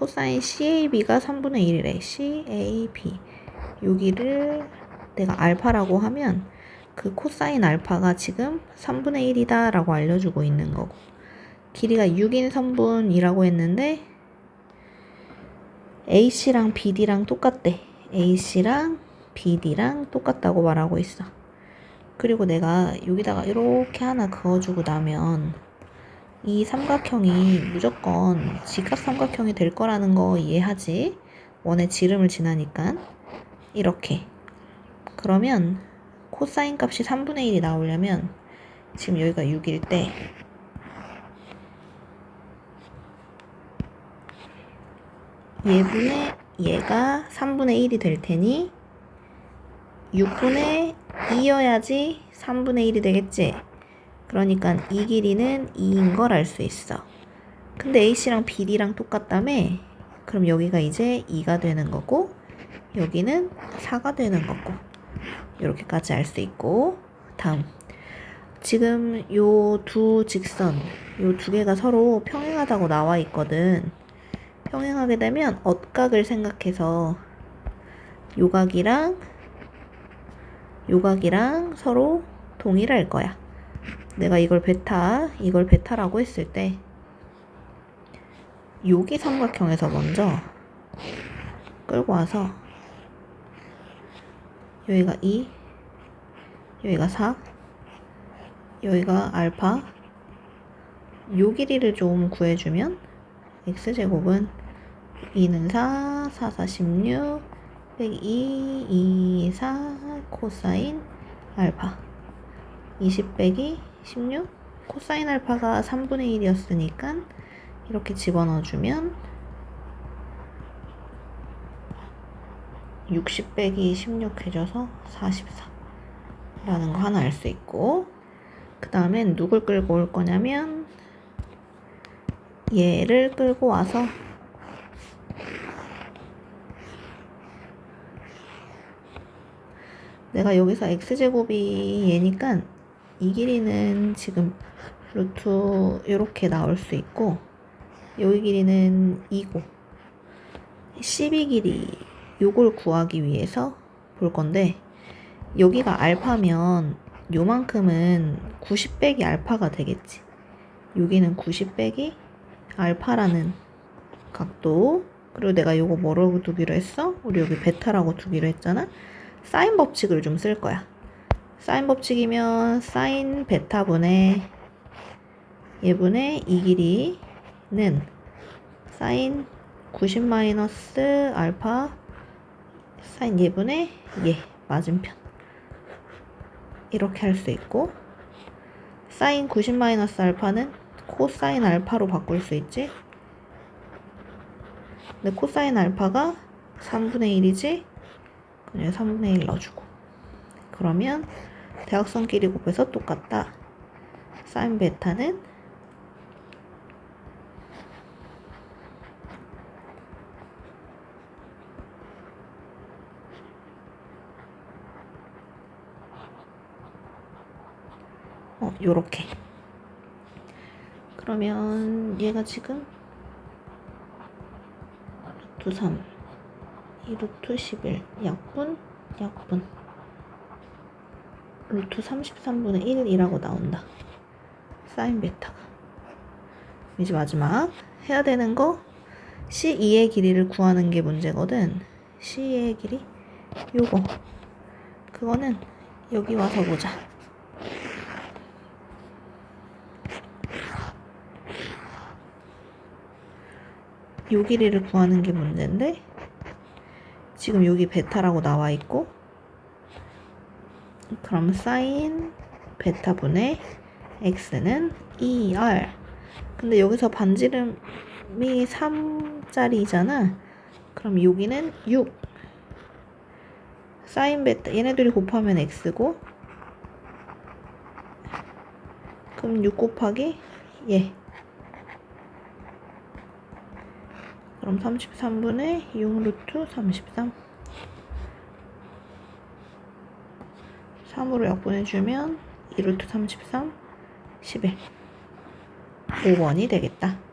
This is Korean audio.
코사인 CAB가 3분의 1이래. CAB. 여기를 내가 알파라고 하면 그 코사인 알파가 지금 3분의 1이다 라고 알려주고 있는 거고. 길이가 6인 선분이라고 했는데 AC랑 BD랑 똑같대. AC랑 BD랑 똑같다고 말하고 있어. 그리고 내가 여기다가 이렇게 하나 그어주고 나면 이 삼각형이 무조건 직각 삼각형이 될 거라는 거 이해하지? 원의 지름을 지나니까 이렇게 그러면 코사인 값이 3분의 1이 나오려면 지금 여기가 6일 때 얘분의 얘가 3분의 1이 될 테니 6분의 2여야지 3분의 1이 되겠지? 그러니까 이 길이는 2인 걸 알 수 있어. 근데 AC랑 BD랑 똑같다며? 그럼 여기가 이제 2가 되는 거고 여기는 4가 되는 거고 이렇게까지 알 수 있고 다음 지금 요 두 직선 요 두 개가 서로 평행하다고 나와 있거든. 평행하게 되면 엇각을 생각해서 요각이랑 요각이랑 서로 동일할 거야. 내가 이걸 베타, 이걸 베타라고 했을 때 여기 삼각형에서 먼저 끌고 와서 여기가 2, 여기가 4, 여기가 알파 요 길이를 좀 구해주면 x제곱은 2는 4, 4, 4, 16 빼기 2, 2, 4 코사인 알파 20 빼기 16 코사인 알파가 3분의 1이었으니까 이렇게 집어넣어주면 60 빼기 16 해줘서 44 라는 거 하나 알 수 있고 그 다음엔 누굴 끌고 올 거냐면 얘를 끌고 와서 내가 여기서 x제곱이 얘니까 이 길이는 지금 루트 이렇게 나올 수 있고 여기 길이는 2고 12 길이 요걸 구하기 위해서 볼 건데 여기가 알파면 요만큼은 90 빼기 알파가 되겠지. 여기는 90 빼기 알파라는 각도. 그리고 내가 요거 뭐라고 두기로 했어? 우리 여기 베타라고 두기로 했잖아. 사인 법칙을 좀 쓸 거야 사인 법칙이면 사인 베타분의 얘분의 이 길이는 사인 90 마이너스 알파 사인 얘분의 얘 맞은편. 이렇게 할 수 있고 사인 90 마이너스 알파는 코사인 알파로 바꿀 수 있지? 근데 코사인 알파가 3분의 1이지? 그냥 3분의 1 넣어주고. 그러면 대각선끼리 곱해서 똑같다 사인 베타는 어, 요렇게. 그러면 얘가 지금 루트 3, 이 루트 11, 약분, 약분. 루트 33분의 1이라고 나온다. 사인 베타가. 이제 마지막 해야 되는 거 C2의 길이를 구하는 게 문제거든. C2의 길이 요거. 그거는 여기 와서 보자. 요 길이를 구하는 게 문제인데 지금 여기 베타라고 나와 있고 그럼 사인 베타분의 x는 2r 근데 여기서 반지름이 3짜리잖아. 그럼 여기는 6 사인 베타 얘네들이 곱하면 x고 그럼 6 곱하기 얘 그럼 33분의 6 루트 33 3으로 약분해주면 2루트 33 11 5번이 되겠다.